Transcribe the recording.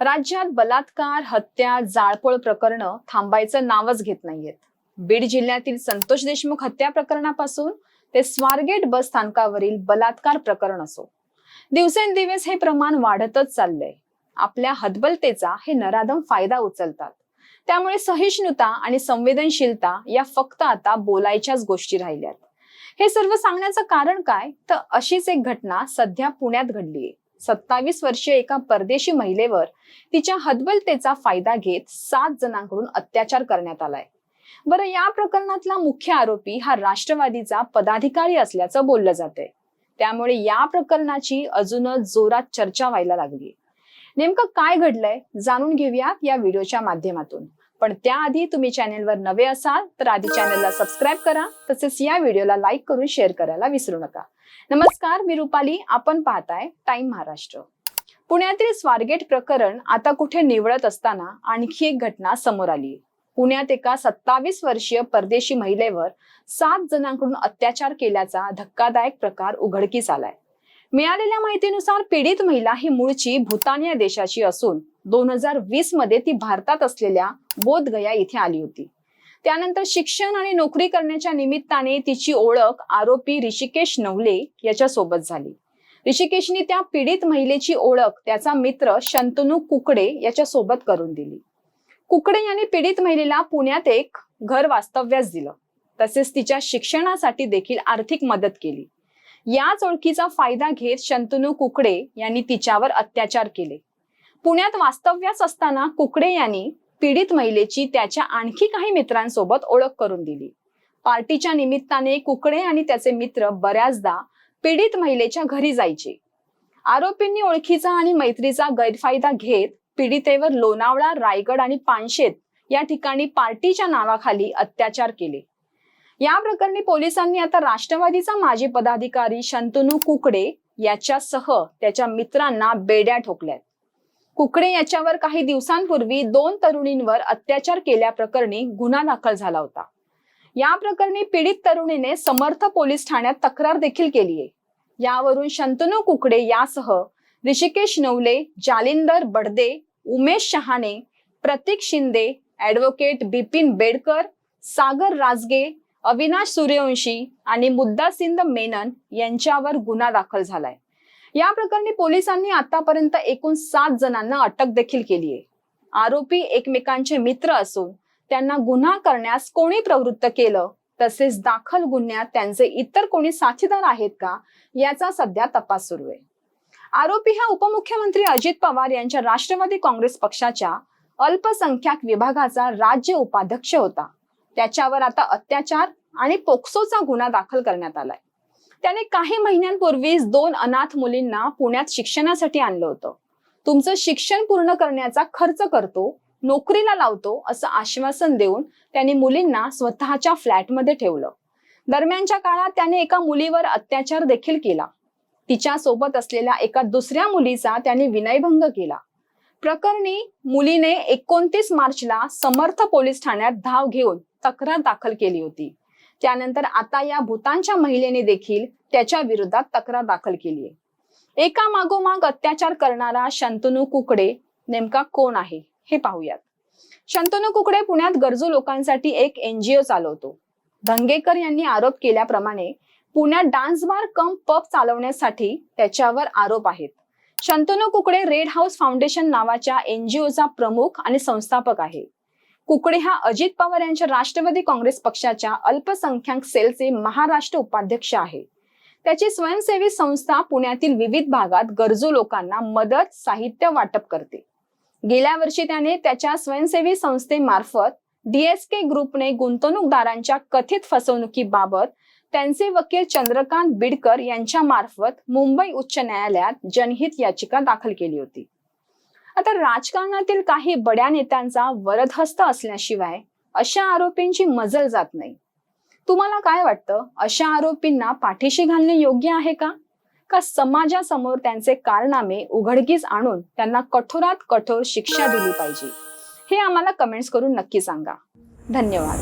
राज्यात बलात्कार हत्या जाळपोळ प्रकरणं थांबायचं नावच घेत नाहीयेत. बीड जिल्ह्यातील संतोष देशमुख हत्या प्रकरणापासून ते स्वारगेट बस स्थानकावरील बलात्कार प्रकरण असो. दिवसेंदिवस हे प्रमाण वाढतच चाललंय. आपल्या हतबलतेचा हे नराधम फायदा उचलतात. त्यामुळे सहिष्णुता आणि संवेदनशीलता या फक्त आता बोलायच्याच गोष्टी राहिल्यात. हे सर्व सांगण्याचं कारण काय? तर अशीच एक घटना सध्या पुण्यात घडलीय. सत्तावीस वर्षीय एका परदेशी महिलेवर तिच्या हतबलतेचा फायदा घेत सात जणांकडून अत्याचार करण्यात आलाय. बरं या प्रकरणातला मुख्य आरोपी हा राष्ट्रवादीचा पदाधिकारी असल्याचं बोललं जाते त्यामुळे या प्रकरणाची अजूनच जोरात चर्चा व्हायला लागली. नेमकं काय घडलंय जाणून घेऊयात या व्हिडिओच्या माध्यमातून. पण त्याआधी तुम्ही चॅनेलवर नवे असाल तर आधी चॅनलला सबस्क्राईब करा. तसेच या व्हिडिओला लाईक करून शेअर करायला विसरू नका. नमस्कार मी रुपाली. आपण पाहताय टाइम महाराष्ट्र. पुण्यातील स्वारगेट प्रकरण आता कुठे निवडत असताना आणखी एक घटना समोर आली. पुण्यात एका सत्तावीस वर्षीय परदेशी महिलेवर सात जणांकडून अत्याचार केल्याचा धक्कादायक प्रकार उघडकीस आलाय. मिळालेल्या माहितीनुसार पीडित महिला ही मूळची भूतान या देशाची असून दोन हजार वीसमध्ये ती भारतात असलेल्या बोधगया इथे आली होती. त्यानंतर शिक्षण आणि नोकरी करण्याच्या निमित्ताने तिची ओळख आरोपी ऋषिकेश नवले याच्या सोबत झाली. ऋषिकेशने त्या पीडित महिलेची ओळख त्याचा मित्र शंतनू कुकडे याच्या सोबत करून दिली. कुकडे यांनी पीडित महिलेला पुण्यात एक घर वास्तव्यास दिलं. तसेच तिच्या शिक्षणासाठी देखील आर्थिक मदत केली. याच ओळखीचा फायदा घेत शंतनू कुकडे यांनी तिच्यावर अत्याचार केले. पुण्यात वास्तव्यास असताना कुकडे यांनी पीडित महिलेची त्याच्या आणखी काही मित्रांसोबत ओळख करून दिली. पार्टीच्या निमित्ताने कुकडे आणि त्याचे मित्र बऱ्याचदा पीडित महिलेच्या घरी जायचे. आरोपींनी ओळखीचा आणि मैत्रीचा गैरफायदा घेत पीडितेवर लोणावळा रायगड आणि पानशेत या ठिकाणी पार्टीच्या नावाखाली अत्याचार केले. या प्रकरणी पोलिसांनी आता राष्ट्रवादीचा माजी पदाधिकारी शंतनू कुकडे याच्यासह त्याच्या मित्रांना बेड्या ठोकल्यात. कुकडे याच्यावर काही दिवसांपूर्वी दोन तरुणींवर अत्याचार केल्याप्रकरणी गुन्हा दाखल झाला होता. या प्रकरणी पीडित तरुणीने समर्थ पोलीस ठाण्यात तक्रार देखील केली आहे. यावरून शंतनू कुकडे यासह ऋषिकेश नवले जालिंदर बडदे उमेश शहाणे प्रतीक शिंदे ऍडव्होकेट बिपिन बेडकर सागर राजगे अविनाश सूर्यवंशी आणि मुद्दासिंद मेनन यांच्यावर गुन्हा दाखल झालाय. या प्रकरणी पोलिसांनी आतापर्यंत एकूण सात जणांना अटक देखील केली आहे. आरोपी एकमेकांचे मित्र असून त्यांना गुन्हा करण्यास कोणी प्रवृत्त केलं तसेच दाखल गुन्ह्यात त्यांचे इतर कोणी साथीदार आहेत का याचा सध्या तपास सुरू आहे. आरोपी हा उपमुख्यमंत्री अजित पवार यांच्या राष्ट्रवादी काँग्रेस पक्षाच्या अल्पसंख्याक विभागाचा राज्य उपाध्यक्ष होता. त्याच्यावर आता अत्याचार आणि पोक्सोचा गुन्हा दाखल करण्यात आलाय. त्याने काही महिन्यांपूर्वीच दोन अनाथ मुलींना पुण्यात शिक्षणासाठी आणलं होतं. तुमचं शिक्षण पूर्ण करण्याचा खर्च करतो नोकरीला लावतो असं आश्वासन देऊन त्यांनी मुलींना स्वतःच्या फ्लॅटमध्ये ठेवलं. दरम्यानच्या काळात त्याने एका मुलीवर अत्याचार देखील केला. तिच्या सोबत असलेल्या एका दुसऱ्या मुलीचा त्याने विनयभंग केला. प्रकरणी मुलीने एकोणतीस मार्चला समर्थ पोलीस ठाण्यात धाव घेऊन तक्रार दाखल केली होती. त्यानंतर आता या भूतानच्या महिलेने देखील त्याच्या विरोधात तक्रार दाखल केली आहे. एका मागोमाग अत्याचार करणारा शंतनू कुकडे नेमका कोण आहे हे पाहूयात. शंतनू कुकडे पुण्यात गरजू लोकांसाठी एक एनजीओ चालवतो. धंगेकर यांनी आरोप केल्याप्रमाणे पुण्यात डान्स बार कम पब चालवण्यासाठी त्याच्यावर आरोप आहेत. Shantanu Kukade red house foundation नावाच्या एनजीओचा प्रमुख आणि संस्थापक आहे. कुकडे हा अजित पवार यांच्या राष्ट्रवादी काँग्रेस पक्षाच्या अल्पसंख्याक सेलचे महाराष्ट्र उपाध्यक्ष आहे. त्याची स्वयंसेवी संस्था पुण्यातील विविध भागात गरजू लोकांना मदत साहित्य वाटप करते. गेल्या वर्षी त्याने त्याच्या स्वयंसेवी संस्थेमार्फत डीएसके ग्रुपने गुंतवणूकदारांच्या कथित फसवणुकीबाबत त्यांचे वकील चंद्रकांत बिडकर यांच्या मार्फत मुंबई उच्च न्यायालयात जनहित याचिका दाखल केली होती. आता राजकारणातील काही बड्या नेत्यांचा वरदहस्त असल्याशिवाय अशा आरोपींची मजल जात नाही. तुम्हाला काय वाटतं? अशा आरोपींना पाठीशी घालणे योग्य आहे का? का समाजासमोर त्यांचे कारनामे उघडकीस आणून त्यांना कठोरात कठोर शिक्षा दिली पाहिजे? हे आम्हाला कमेंट्स करून नक्की सांगा. धन्यवाद.